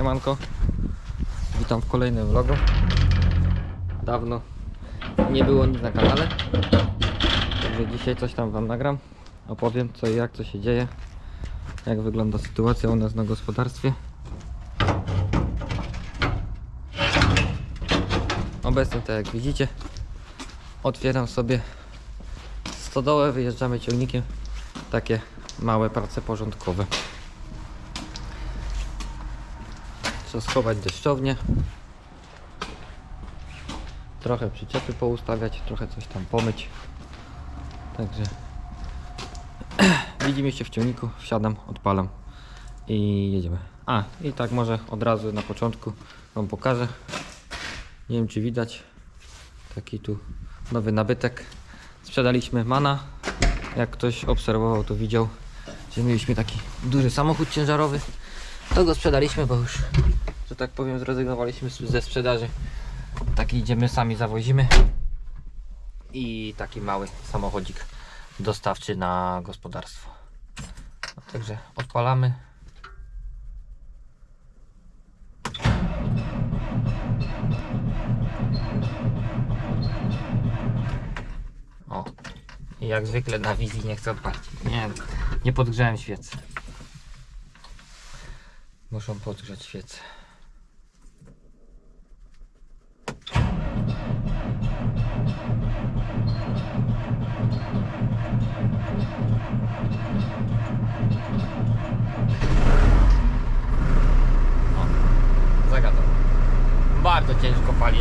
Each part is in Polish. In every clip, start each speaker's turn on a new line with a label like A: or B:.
A: siemanko. Witam w kolejnym vlogu. Dawno nie było nic na kanale. Także dzisiaj coś tam wam nagram. Opowiem co i jak, co się dzieje. Jak wygląda sytuacja u nas na gospodarstwie. Obecnie, tak jak widzicie, otwieram sobie stodołę, wyjeżdżamy ciągnikiem. Takie małe prace porządkowe. Trzeba schować deszczownię. Trochę przyczepy poustawiać, trochę coś tam pomyć. Także widzimy się w ciągniku, wsiadam, odpalam i jedziemy. A, i tak może od razu na początku Wam pokażę. Nie wiem czy widać. Taki tu nowy nabytek. Sprzedaliśmy Mana. Jak ktoś obserwował to widział, że mieliśmy taki duży samochód ciężarowy. To go sprzedaliśmy, bo już, tak powiem, zrezygnowaliśmy ze sprzedaży. Taki idziemy sami zawozimy. I taki mały samochodzik dostawczy na gospodarstwo. No, także odpalamy. O, jak zwykle na wizji nie chcę odpalić. Nie, nie podgrzałem świec. Muszą podgrzać świece.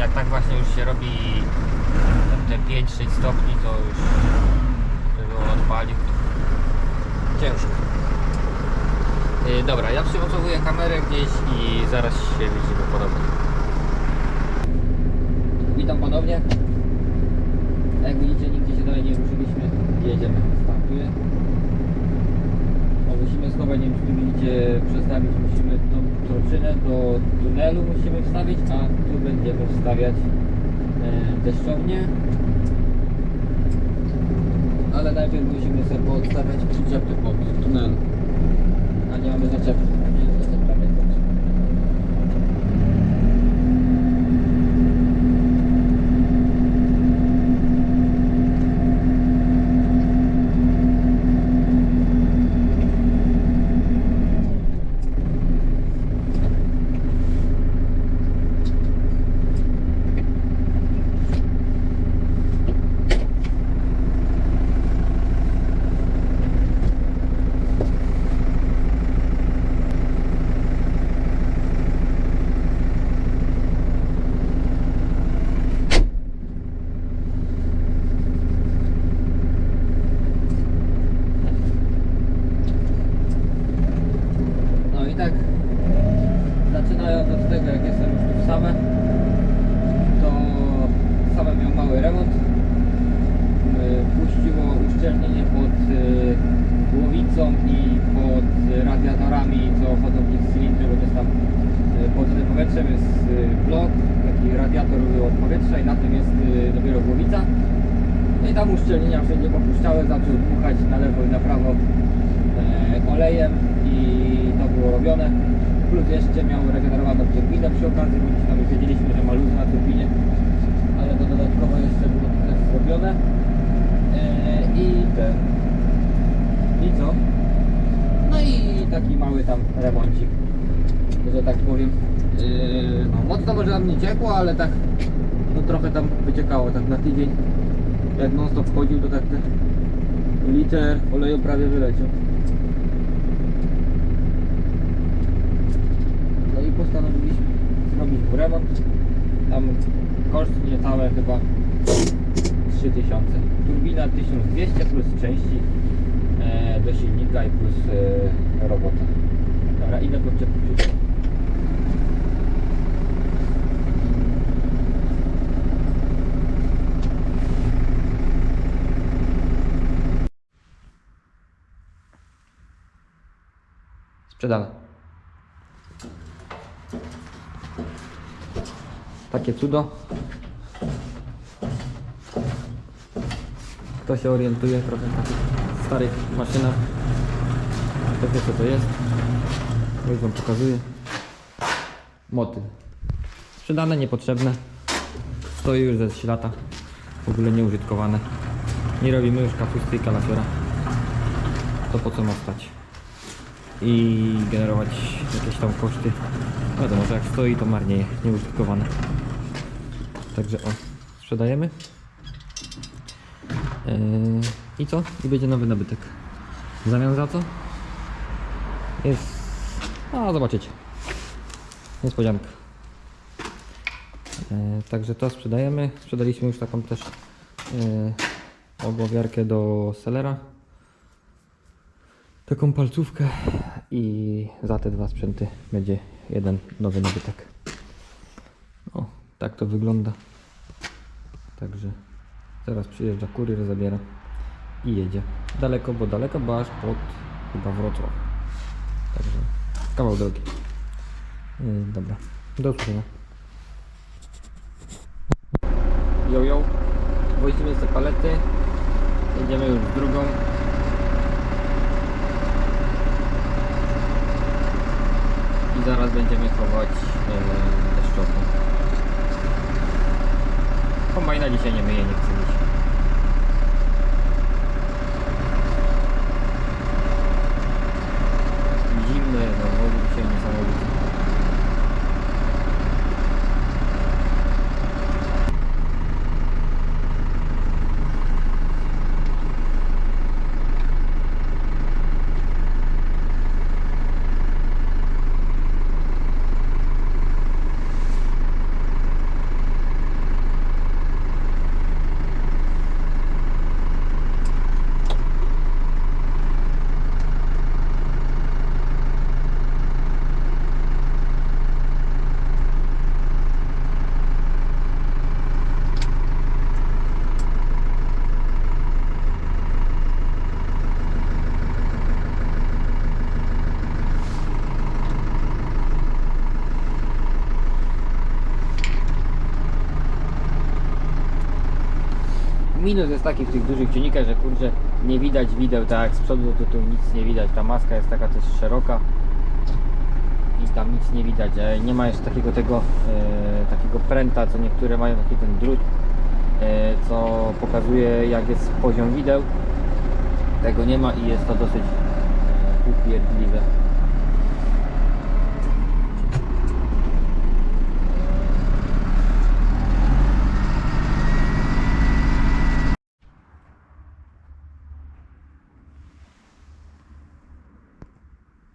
A: Jak tak właśnie już się robi te 5-6 stopni, to już żeby on odpalił. Ciężko. Yy, dobra, ja przymocowuję kamerę gdzieś i zaraz się widzimy ponownie. Witam ponownie. Jak widzicie, nigdzie się dalej nie ruszyliśmy. Jedziemy, startuję. Wiem czy tu widzicie, przestawić musimy tą troczynę do tunelu musimy wstawić, a tu będziemy wstawiać e, deszczownię. Ale najpierw musimy sobie podstawiać przyczepy pod tunel. A nie mamy zaczepy. Nie jest zaczepiamy zaczepy. No i tak zaczynając od tego jak jestem już tu same to same miał mały remont Y, puściło uszczelnienie pod y, głowicą i pod y, radiatorami co chodzą w nich cylindry bo to jest tam y, pod tym powietrzem jest y, blok taki radiator od powietrza i na tym jest y, dopiero głowica no i tam uszczelnienia wszędzie popuszczały zaczął dmuchać na lewo i na prawo e, olejem i to było robione. Plus jeszcze miał regenerowaną turbinę przy okazji, bo tam wiedzieliśmy, że ma luz na turbinie, ale to dodatkowo jeszcze było to też zrobione. E, I ten. I co? No i taki mały tam remoncik, że tak powiem. E, no, mocno może nam nie ciekło, ale tak no trochę tam wyciekało tak na tydzień. Jak non stop wchodził, to tak te liter oleju prawie wyleciał. No i postanowiliśmy zrobić mu remont. Tam koszt niecałe chyba 3000. Turbina 1200 plus części e, do silnika i plus e, robota. Dobra, ile podczepów Sprzedane. Takie cudo. Kto się orientuje trochę w takich starych maszynach, to wie co to jest. Już wam pokazuję. motyl. Sprzedane, niepotrzebne. Stoi już ze 3 lata. W ogóle nieużytkowane. Nie robimy już kapusty i kalafiora. To po co ma stać? I generować jakieś tam koszty. Wiadomo, że jak stoi to marnieje, nieużytkowane. Także o, sprzedajemy. Yy, I co? I będzie nowy nabytek. W zamian za co? Jest... A, zobaczycie. Niespodzianka. E, także to sprzedajemy. Sprzedaliśmy już taką też e, ogłowiarkę do selera. Taką palcówkę i za te dwa sprzęty będzie jeden nowy nabytek. O, tak to wygląda. Także zaraz przyjeżdża kurier, zabiera i jedzie. Daleko, bo daleko, bo aż pod chyba Wrocław. Także kawał drogi. Yy, dobra, do usłyszenia. Yo. Wozimy te palety. Jedziemy już w drugą. I zaraz będziemy chować yy, deszczową. Kombajna dzisiaj nie myje, nie chce mi się. Zimno jest na wodzie dzisiaj niesamowicie. Minus jest taki w tych dużych silnikach, że kurczę nie widać wideł, tak z przodu to tu nic nie widać, ta maska jest taka też szeroka i tam nic nie widać, nie ma jeszcze takiego tego e, takiego pręta, co niektóre mają taki ten drut, e, co pokazuje jak jest poziom wideł, tego nie ma i jest to dosyć upierdliwe.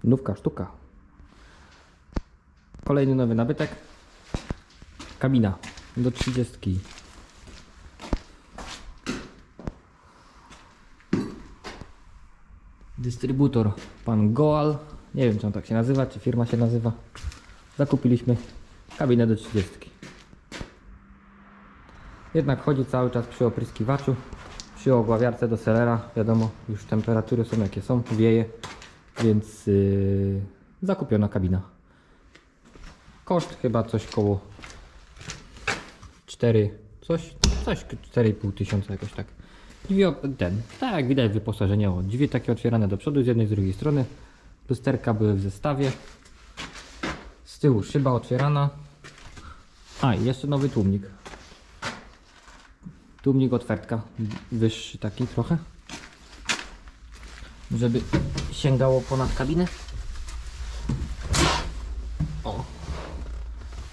A: Nówka sztuka. Kolejny nowy nabytek. Kabina do 30. Dystrybutor pan Goal. Nie wiem czy on tak się nazywa, czy firma się nazywa. Zakupiliśmy kabinę do 30. Jednak chodzi cały czas przy opryskiwaczu, przy ogławiarce do selera. Wiadomo, już temperatury są jakie są, wieje, więc yy, zakupiona kabina. Koszt chyba coś koło 4, coś, coś 4,5 tysiąca jakoś tak. Drzwi, ten, tak jak widać wyposażenie, o, drzwi takie otwierane do przodu z jednej z drugiej strony. Lusterka były w zestawie. Z tyłu szyba otwierana. A i jeszcze nowy tłumnik. Tłumnik otwertka, wyższy taki trochę. Żeby sięgało ponad kabinę. O.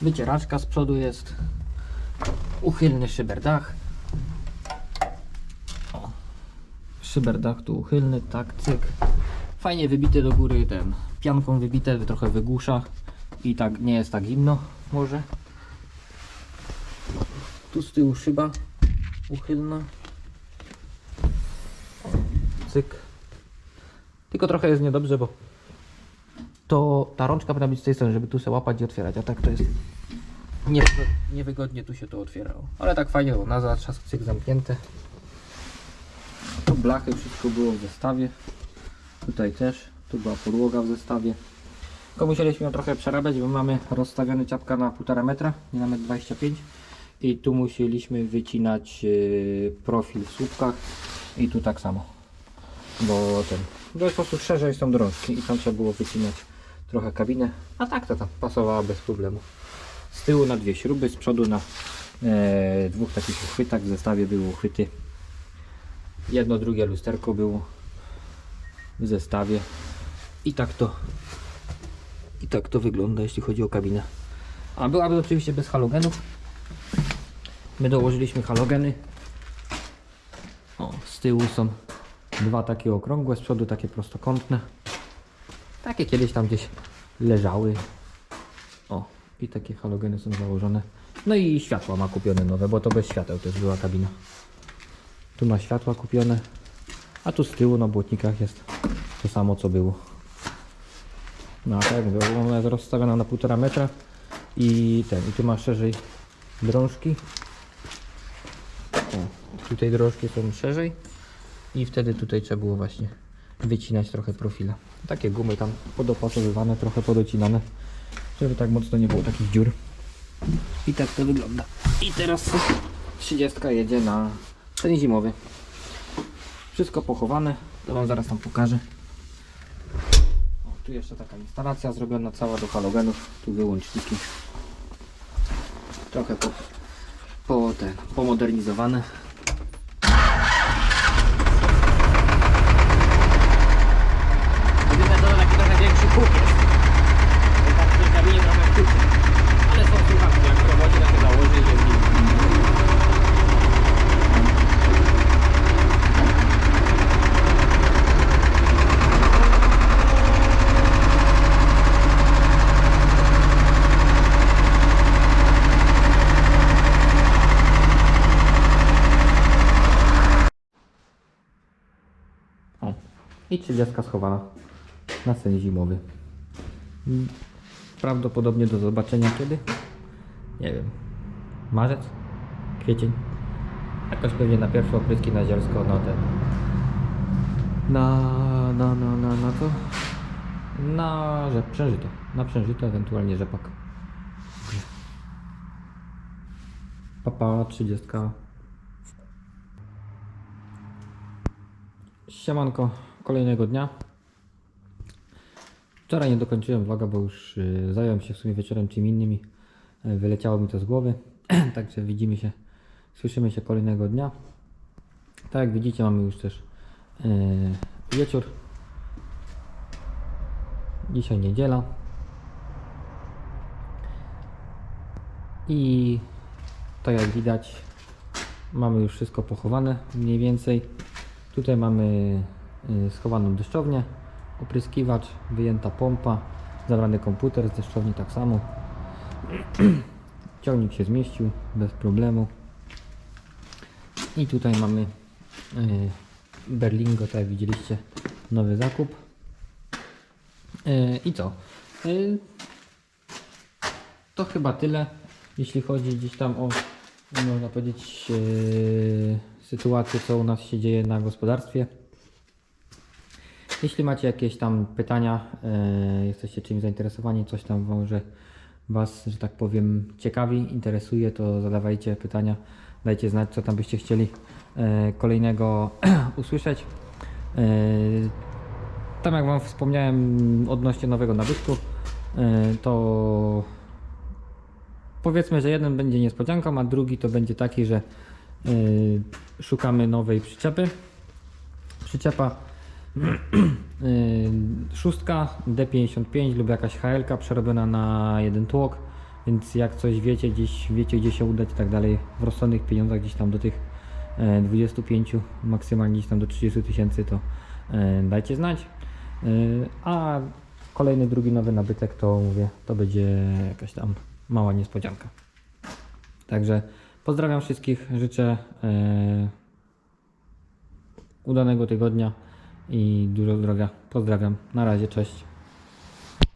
A: Wycieraczka z przodu jest. Uchylny szyberdach. O. Szyberdach tu uchylny, tak, cyk. Fajnie wybity do góry ten. Pianką wybite, trochę wygłusza. I tak nie jest tak zimno może. Tu z tyłu szyba uchylna. Cyk. Tylko trochę jest niedobrze, bo to ta rączka powinna być z tej strony, żeby tu sobie łapać i otwierać, a tak to jest niewygodnie, tu się to otwierało. Ale tak fajnie, bo na zatrzask cyk zamknięte. Tu blachy, wszystko było w zestawie. Tutaj też, tu była podłoga w zestawie. Tylko musieliśmy ją trochę przerabiać, bo mamy rozstawiony ciapka na 1,5 metra, nie na 1,25 m. I tu musieliśmy wycinać yy, profil w słupkach i tu tak samo bo ten, bo jest po prostu szerzej są drążki i tam trzeba było wycinać trochę kabinę, a tak to tam pasowała bez problemu. Z tyłu na dwie śruby, z przodu na e, dwóch takich uchwytach w zestawie były uchwyty. Jedno, drugie lusterko było w zestawie. I tak to i tak to wygląda, jeśli chodzi o kabinę. A byłaby oczywiście bez halogenów. My dołożyliśmy halogeny. O, z tyłu są dwa takie okrągłe, z przodu takie prostokątne. Takie kiedyś tam gdzieś leżały. O, i takie halogeny są założone. No i światła ma kupione nowe, bo to bez świateł też była kabina. Tu ma światła kupione, a tu z tyłu na błotnikach jest to samo co było. No a tak mówię, ona jest rozstawiona na 1,5 metra i ten, i tu ma szerzej drążki. O, tutaj drążki są szerzej i wtedy tutaj trzeba było właśnie wycinać trochę profila. Takie gumy tam podopasowywane, trochę podocinane, żeby tak mocno nie było takich dziur. I tak to wygląda. I teraz 30 jedzie na ten zimowy. Wszystko pochowane, to wam zaraz tam pokażę. O, tu jeszcze taka instalacja zrobiona cała do halogenów, tu wyłączniki. Trochę po, po ten, pomodernizowane. Jedyne to taki trochę większy huk jest. Bo tak w tej kabinie trochę huczy. Ale są słuchawki, jak w robocie takie założy i jest git. O. I 30 schowana na sen zimowy. Prawdopodobnie do zobaczenia kiedy? Nie wiem. Marzec? Kwiecień? Jakoś pewnie na pierwsze opryski na zielsko, no ten. Na, na, na, na, na co? Na rzep, przężyto. Na przężyto, ewentualnie rzepak. Papa 30. Siemanko kolejnego dnia. Wczoraj nie dokończyłem vloga, bo już y, zająłem się w sumie wieczorem czym innym i y, wyleciało mi to z głowy. Także widzimy się, słyszymy się kolejnego dnia. Tak jak widzicie mamy już też y, wieczór. Dzisiaj niedziela. I tak jak widać mamy już wszystko pochowane mniej więcej. Tutaj mamy schowaną deszczownię, opryskiwacz, wyjęta pompa, zabrany komputer z deszczowni tak samo. Ciągnik się zmieścił bez problemu. I tutaj mamy y, Berlingo, tak jak widzieliście, nowy zakup. Y, I co? Y, to chyba tyle, jeśli chodzi gdzieś tam o, można powiedzieć, sytuację, co u nas się dzieje na gospodarstwie. Jeśli macie jakieś tam pytania, yy, jesteście czymś zainteresowani, coś tam może Was, że tak powiem, ciekawi, interesuje, to zadawajcie pytania, dajcie znać, co tam byście chcieli yy, kolejnego usłyszeć. Yy, tam jak Wam wspomniałem odnośnie nowego nabytku, to powiedzmy, że jeden będzie niespodzianką, a drugi to będzie taki, że szukamy nowej przyczepy. Przyczepa szóstka D55 lub jakaś HL przerobiona na jeden tłok, więc jak coś wiecie, gdzieś wiecie gdzie się udać i tak dalej, w rozsądnych pieniądzach gdzieś tam do tych yy, 25, maksymalnie gdzieś tam do 30 tysięcy to yy, dajcie znać. Yy, a kolejny, drugi nowy nabytek to mówię, to będzie jakaś tam mała niespodzianka. Także pozdrawiam wszystkich, życzę e, udanego tygodnia i dużo zdrowia. Pozdrawiam. Na razie, cześć.